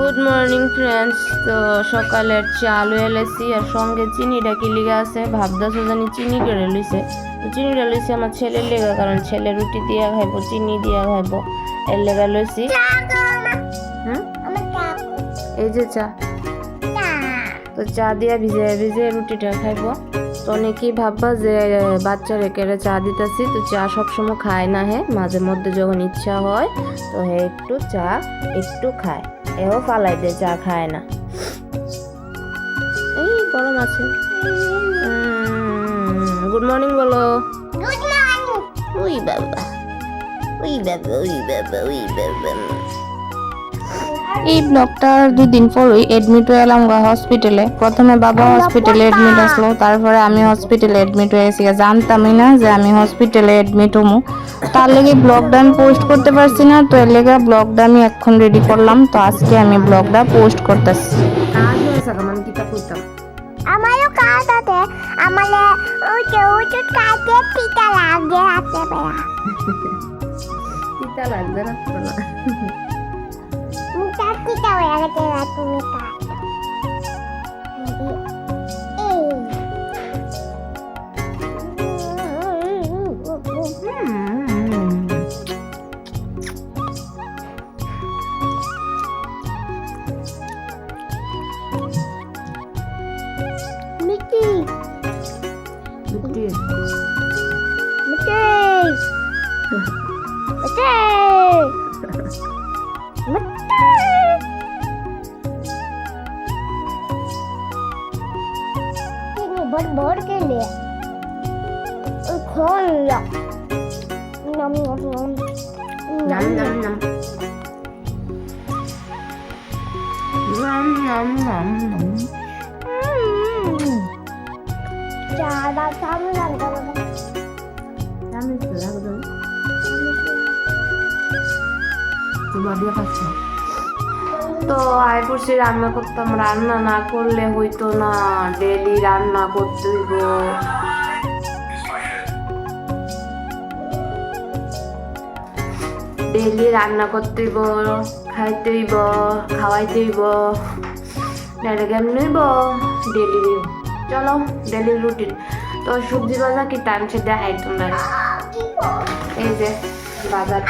Good morning friends তো সকালের চা চালু এলেছি আর সঙ্গে চিনিটা কি লিগা আছে? ভাবদাসও জানি চিনি করে লইছে। তো চিনিটা লইছে আমার ছেলের লেগা কারণ ছেলে রুটি দিয়া খাইবো চিনি দিয়া খাইবো। এর লেগা লইছি। এই যে চা। তো চা দিয়া ভিজে ভিজে রুটিটা খাইবো। তো অনেকেই ভাববা যে বাচ্চার রেখে চা দিতেছি। তো চা সবসময় খায় না হে। মাঝে মধ্যে যখন ইচ্ছা হয় তো হে একটু চা একটু খায়। এও ফালাই দিয়ে চা খায় না। এই গরম আছে। গুড মর্নিং বলো। উই বাবা উই বাবা উই বাবা উই বাবা। এই ব্লগটার দুদিন পরই এডমিট হয়ে এলাম গা হসপিটালে প্রথমে বাবা হসপিটালে এডমিট আসলো তারপরে আমি হসপিটালে এডমিট হয়ে গেছি। জানতামই না যে আমি হসপিটালে এডমিট হমু। তার লেগে ব্লগটা আমি পোস্ট করতে পারছি না তো এর লেগে ব্লগটা আমি এখন রেডি করলাম। তো আজকে আমি ব্লগটা পোস্ট করতেছি। আমারও কাজ আছে। আমার উঁচু উঁচু কাজে লাগে রাতে বেলা কিতা লাগবে না তো না মুখটা টিকা হয়ে গেছে তুমি 머리 머리길래 걸려 남남남 남남남 남남남 자나 잠을 안 자거든. 잠을 자거든. 그 말이야 같이. তো আয় করছি রান্না করতাম রান্না না করলে হইতো না ডেলি রান্না করতে হইব। ডেলি রান্না করতে হইব খাইতে হইব খাওয়াইতে হইব। ডাইরে গেম হইব? ডেলি চলো ডেলি রুটিন তো সবজি বাজার কি টানছে দেখাই তোমরা। এই যে বাজার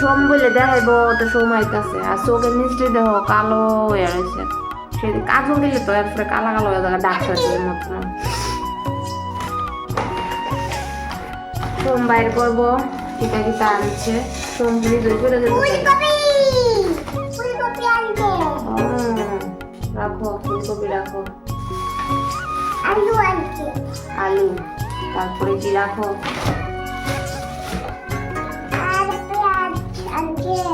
সোম বলে দেখাইব তো সোম আইতাছে আর চোখের মিষ্টি দেহ কালো হয়ে রয়েছে। সেদিন কাজল দিলে তো একবারে কালা কালো হয়ে যাবে ডাক্তার মতন সোম বাইর করব কিতা কিতা আনছে সোম দিয়ে দই করে রাখো ফুলকপি রাখো। আলু আলু তারপরে কি রাখো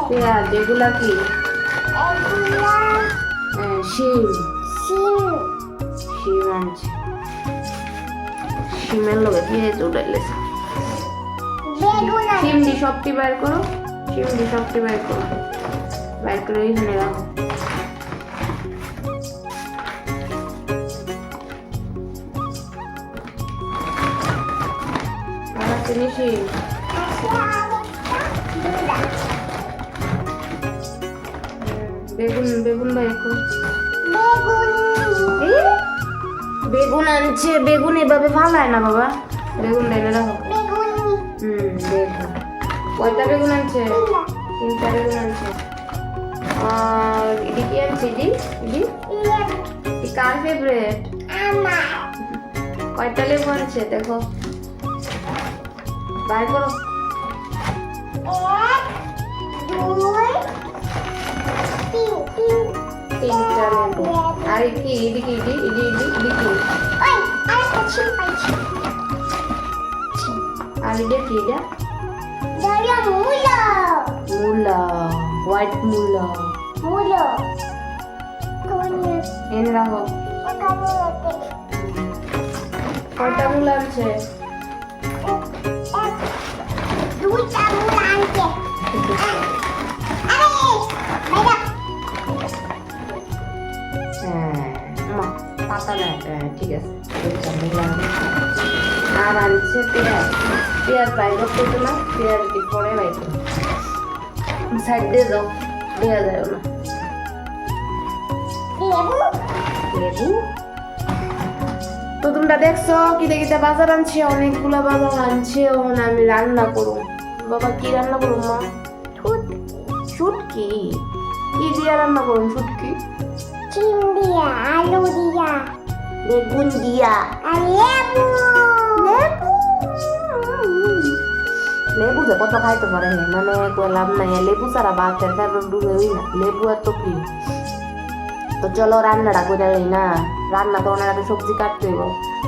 পেঁয়াজ এগুলা কি? হ্যাঁ, শিম। শিম আনছে। শিমের লগে পেঁয়াজ উঠাইলেছে শিম দি সবটি বাইর করো শিম দি সবটি বাইর করো। বাইর করে এখানে রাখো। শিম। বেগুন বেগুন করো বেগুন। আনছে বেগুন এভাবে ফালায় না বাবা। বেগুন ডাইলে রাখো হুম বেগুন। কয়টা বেগুন আনছে? তিনটা বেগুন আনছে। আর ইডি কি আনছে ইডি ই কার ফেভারিট কয়টা লেবু আনছে দেখো। বাই করো। এক দুই আর ইডি কি এটা দাঁড়িয়ে মূলো মূলা হোয়াইট মূলা মূলো কোন এনে রাখো এখানে রেখে কয়টা মূলা আনছে এক দুইটা মূল আনছে আরে বাইরা হ্যাঁ পাতা নেয় হ্যাঁ ঠিক আছে। আর আনছে পেঁয়াজ। পেঁয়াজ বাইর করতে না, পেঁয়াজ কি পরে বাইর সাইড দিয়ে যাও দেখা যায় না তো তোমরা দেখছ কি কিতে বাজার আনছে, অনেকগুলা বাবা আনছে ওখানে আমি রান্না করুম বাবা, কি রান্না করুম মা? ফুট শুটকি কি দিয়া রান্না করুন শুটকি চিম দিয়া আলু দিয়া। বেগুন দিয়া। আর লেবু। লেবু। লেবু যে কত খাইতে পারে মানে কই লাভ নাই। লেবু ছাড়া ভাতের ফেভারিট ডুবে হই না। লেবু এত প্রিয় তো চলো রান্নাটা করে লই না। রান্না করানোর আগে সবজি কাটতে হইব।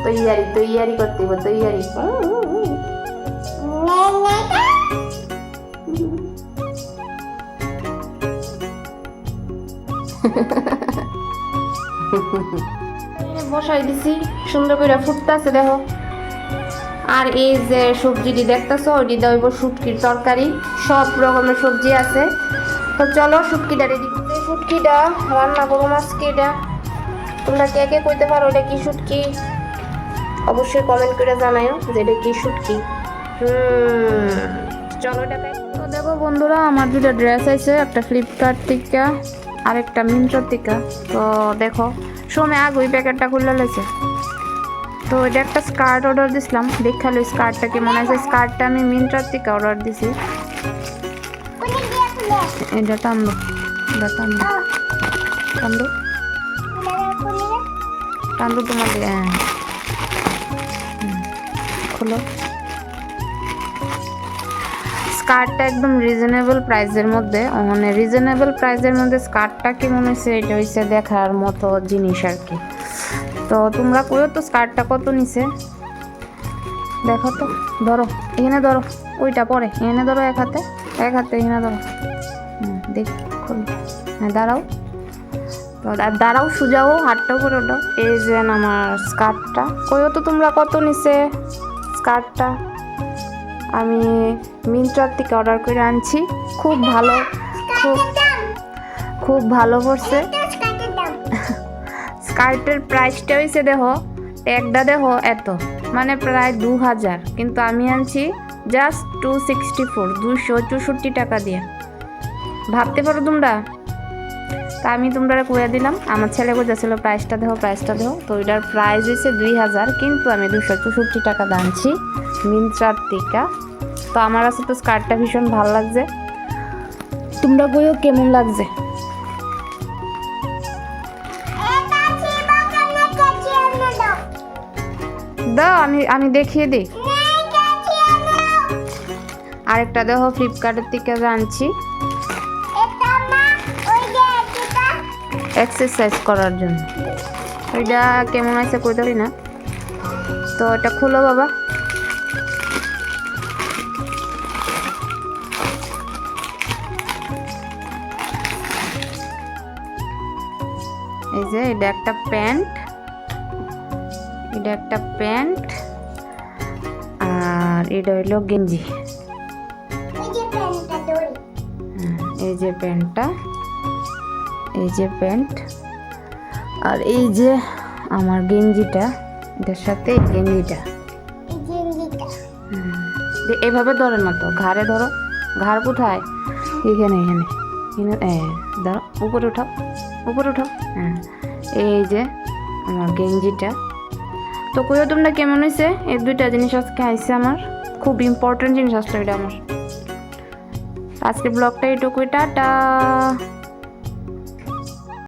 তৈয়ারি তৈয়ারি করতে হইব তৈয়ারি। বসাই দিছি, সুন্দর করে ফুটতেছে, দেখো। আর এই যে সবজিটি দেখতেছো, ওইটি দেব শুটকির তরকারি। সব রকমের সবজি আছে। তো চলো শুটকিটা রেডি শুটকিটা, রান্না করব আজকে এটা। তোমরা কে কে কইতে পারো, এটা কি শুটকি? অবশ্যই কমেন্ট করে জানাইও যে এটা কি শুটকি। হুম, চলো এটা। তো দেখো বন্ধুরা, আমার দুটো ড্রেস আছে, একটা ফ্লিপকার্ট থেকে। আর একটা মিন্ত্রার থেকে তো দেখো সময় আগে ওই প্যাকেটটা খুলে লেছে। তো এটা একটা স্কার্ট অর্ডার দিছিলাম। দেখাল স্কার্টটা কেমন আছে। স্কার্টটা আমি মিন্ত্রার থেকে অর্ডার দিছি। এটা টানলো এটা টানলো টানলো টানলো হ্যাঁ। খোলো। স্কার্টটা একদম রিজনেবল প্রাইসের মধ্যে মানে রিজনেবল প্রাইসের মধ্যে স্কার্টটা কেমন হয়েছে, এটা হচ্ছে দেখার মতো জিনিস আর কি। তো তোমরা কইও তো স্কার্টটা কত নিছে? দেখো তো, ধরো, এখানে ধরো, ওইটা পরে, এখানে ধরো এক হাতে এক হাতে এখানে ধরো। দেখ হ্যাঁ দাঁড়াও। তো দাঁড়াও, সুজাও হাতটাও করে ওঠাও। এই যে আমার স্কার্টটা, কইও তো তোমরা কত নিছে স্কার্টটা? আমি মিন্ত্রার থেকে অর্ডার করে আনছি। খুব ভালো, খুব খুব ভালো পড়ছে স্কার্টের প্রাইসটা হয়েছে দেখো, একটা দেখো এত মানে প্রায় দু হাজার কিন্তু আমি আনছি জাস্ট টু সিক্সটি ফোর দুশো চৌষট্টি টাকা দিয়ে। ভাবতে পারো তোমরা? তা আমি তোমরা কয়ে দিলাম, আমার ছেলে বোঝাছিল প্রাইসটা দেখো প্রাইসটা দেখো তো ওইটার প্রাইস হয়েছে দুই হাজার, কিন্তু আমি দুশো চৌষট্টি টাকা দানছি মিন্ত্রার টিকা তো আমার কাছে তো স্কার্টটা ভীষণ ভালো লাগছে। তোমরা কইও কেমন লাগছে? দাও, আমি আমি দেখিয়ে দিই। আরেকটা দেখো ফ্লিপকার্টের থেকে আনছি এক্সারসাইজ করার জন্য। ওইটা কেমন আছে কইতে পারি না। তো এটা খুলো বাবা। এই যে এটা একটা প্যান্ট। এটা একটা প্যান্ট। আর এটা হইল গেঞ্জি। এই যে প্যান্টটা। এই যে প্যান্ট আর এই যে আমার গেঞ্জিটা, এটার সাথে এই গেঞ্জিটা। এভাবে ধরে না তো, ঘাড়ে ধরো, ঘাড় কোথায়? এখানে এখানে। ধরো, উপরে উঠাও উপরে উঠাও। হ্যাঁ এই যে আমার গেঞ্জিটা। তো কইও তোমরা কেমন হয়েছে এই দুইটা জিনিস আজকে আইসে আমার। খুব ইম্পর্টেন্ট জিনিস আসলো এটা আমার। আজকে ব্লগটা এটুকুই, টাটা।